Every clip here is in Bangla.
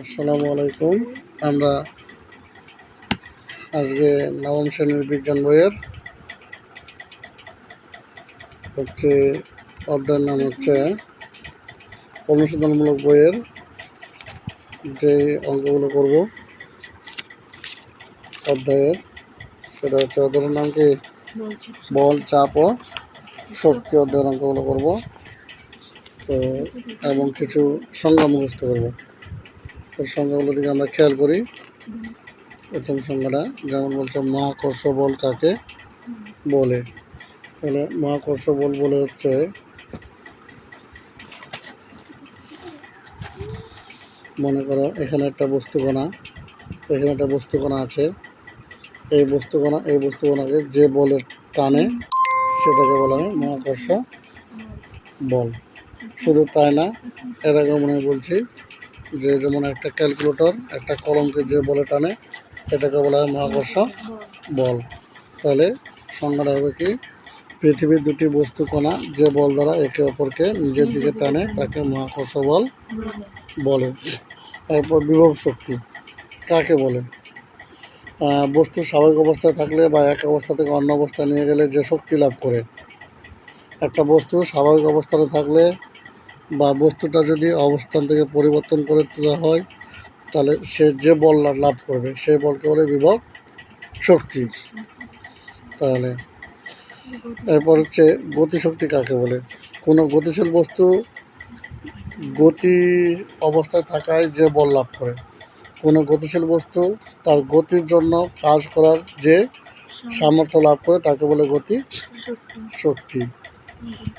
আসসালামু আলাইকুম। আমরা আজকে নবম শ্রেণির বিজ্ঞান বইয়ের হচ্ছে অধ্যায়ের নাম হচ্ছে অনুশীলনমূলক বইয়ের যে অঙ্কগুলো করব অধ্যায়ের, সেটা হচ্ছে অধ্যায়ের নাম কি? বল, চাপ ও শক্তি অধ্যায়ের অঙ্কগুলো করব। তো, এবং কিছু সংজ্ঞা মুখস্থ করব। এর সংজ্ঞাগুলো দিকে আমরা খেয়াল করি। প্রথম সংজ্ঞাটা যেমন বলছে, মহাকর্ষ বল কাকে বলে? তাহলে মহাকর্ষ বল বলে হচ্ছে, মনে করো এখানে একটা বস্তুকণা, এখানে একটা বস্তুকণা আছে। এই বস্তুকণা, এই বস্তুকণাকে যে বলের টানে, সেটাকে বলা হয় মহাকর্ষ বল। শুধু তাই না, এর আগে মনে বলছি যে যেমন একটা ক্যালকুলেটর, একটা কলমকে যে বলে টানে, এটাকে বলা হয় মহাকর্ষ বল। তাহলে সংজ্ঞাটা হবে কি, পৃথিবীর দুটি বস্তু কণা যে বল দ্বারা একে অপরকে নিজের দিকে টানে, তাকে মহাকর্ষ বল বলে। তারপর বিভব শক্তি, কাকে বলে? বস্তু স্বাভাবিক অবস্থায় থাকলে বা এক অবস্থা থেকে অন্য অবস্থায় নিয়ে গেলে যে শক্তি লাভ করে। একটা বস্তু স্বাভাবিক অবস্থাতে থাকলে বা বস্তুটা যদি অবস্থান থেকে পরিবর্তন করে তোলা হয়, তাহলে সে যে বল লাভ করবে, সেই বলকে বলে বিভব শক্তি। তাহলে এরপর হচ্ছে গতিশক্তি কাকে বলে? কোনো গতিশীল বস্তু গতি অবস্থায় থাকায় যে বল লাভ করে। কোনো গতিশীল বস্তু তার গতির জন্য কাজ করার যে সামর্থ্য লাভ করে, তাকে বলে গতি শক্তি।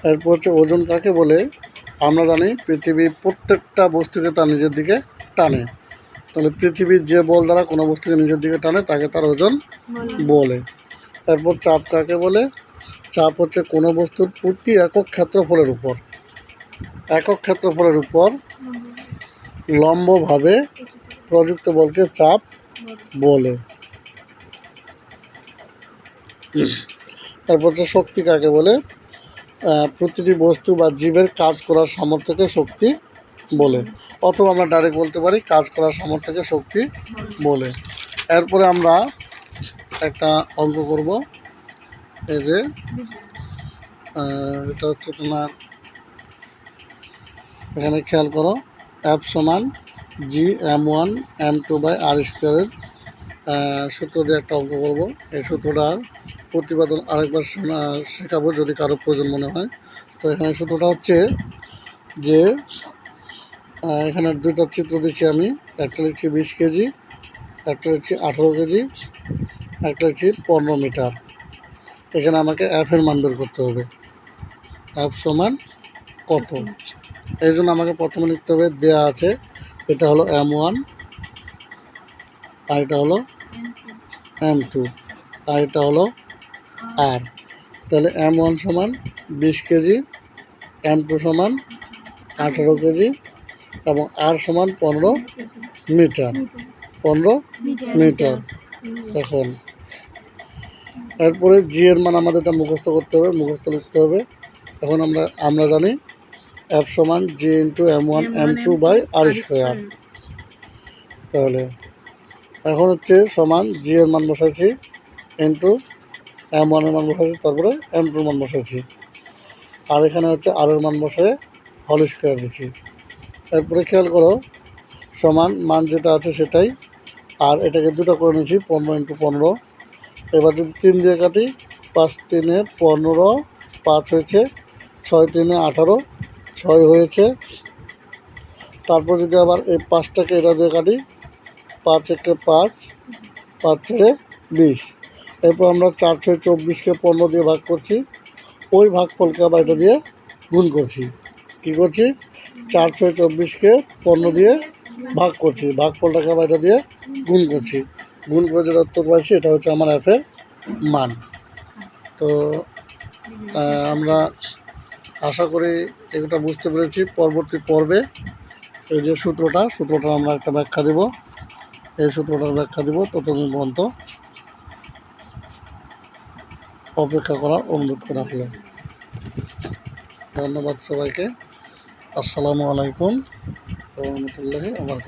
এরপর হচ্ছে ওজন কাকে বলে? আমরা জানি পৃথিবীর প্রত্যেকটা বস্তুকে তার নিজের দিকে টানে। তাহলে পৃথিবীর যে বল দ্বারা কোনো বস্তুকে নিজের দিকে টানে তাকে তার ওজন বলে। এরপর চাপ কাকে বলে? চাপ হচ্ছে কোনো বস্তুর প্রতি একক ক্ষেত্রফলের উপর। একক ক্ষেত্রফলের উপর লম্বভাবে প্রযুক্ত বলকে চাপ বলে। তারপর হচ্ছে শক্তি কাকে বলে? প্রতিটি বস্তু বা জীবের কাজ করার সামর্থ্যকে শক্তি বলে, অথবা আমরা ডাইরেক্ট বলতে পারি কাজ করার সামর্থ্যকে শক্তি বলে। এরপরে আমরা একটা অঙ্ক করব। এই যে এটা হচ্ছে তোমার, এখানে খেয়াল করো অ্যাপ সমান G M one M two by R স্কোয়ারের সূত্র দিয়ে একটা অঙ্ক করব। এই সূত্রটার প্রতিপাদন আরেকবার শোনা শেখাবো যদি কারও প্রয়োজন মনে হয়। তো এখানে সূত্রটা হচ্ছে যে এখানে দুটো চিত্র দিচ্ছি আমি। একটা লিখছি বিশ কেজি, একটা লিখছি আঠেরো কেজি, একটা লিখছি পনেরো মিটার। এখানে আমাকে অ্যাপের মান বের করতে হবে। অ্যাপ সমান কত? এই জন্য আমাকে প্রথমে লিখতে হবে দেওয়া আছে, এটা হলো এম ওয়ান আর এটা হলো এম টু আর এটা হলো আর তাহলে এম ওয়ান সমান বিশ কেজি এম টু সমান আঠেরো কেজি এবং আর সমান পনেরো মিটার পনেরো মিটার। এখন এরপরে জি এর মান আমাদের এটা মুখস্থ করতে হবে মুখস্থ লিখতে হবে। এখন আমরা আমরা জানি এফ সমান G into M one M two by R square তাহলে এখন হচ্ছে সমান জি এর মান বসাইছি ইন্টু এম ওয়ানের মান বসাইছি, তারপরে এম টুর মান বসাইছি। আর এখানে হচ্ছে আর এর মান বসে হল স্কোয়ার দিচ্ছি। এরপরে খেয়াল করো, সমান মান যেটা আছে সেটাই। আর এটাকে দুটো করে নিয়েছি, পনেরো ইন্টু পনেরো। এবার যদি তিন দিয়ে কাটি, পাঁচ তিনে পনেরো, পাঁচ হয়েছে ছয় তিনে আঠারো, ছয় হয়েছে। তারপর যদি আবার এই পাঁচটাকে এটা দিয়ে কাটি, পাঁচ একে পাঁচ পাঁচ ছেড়ে বিশ। এরপর আমরা চার ছয় চব্বিশকে পনেরো দিয়ে ভাগ করছি। ওই ভাগ ভাগফলকে আবার এটা দিয়ে গুণ করছি। কি করছি? চার ছয় চব্বিশকে পনেরো দিয়ে ভাগ করছি। ভাগফলটাকে আবার এটা দিয়ে গুণ করছি। গুণ করে যেটা উত্তর পাইছি, এটা হচ্ছে আমার অ্যাপের মান। তো আমরা আশা করি এটা বুঝতে পেরেছি। পরবর্তী পর্বে এই যে সূত্রটা সূত্রটা আমরা একটা ব্যাখ্যা দেব। এই সূত্রটার ব্যাখ্যা দেব ততদিন পর্যন্ত। অপেক্ষা করার অনুরোধ করা হলো ধন্যবাদ সবাইকে। আসসালামু আলাইকুম রহমতুল্লাহি আবার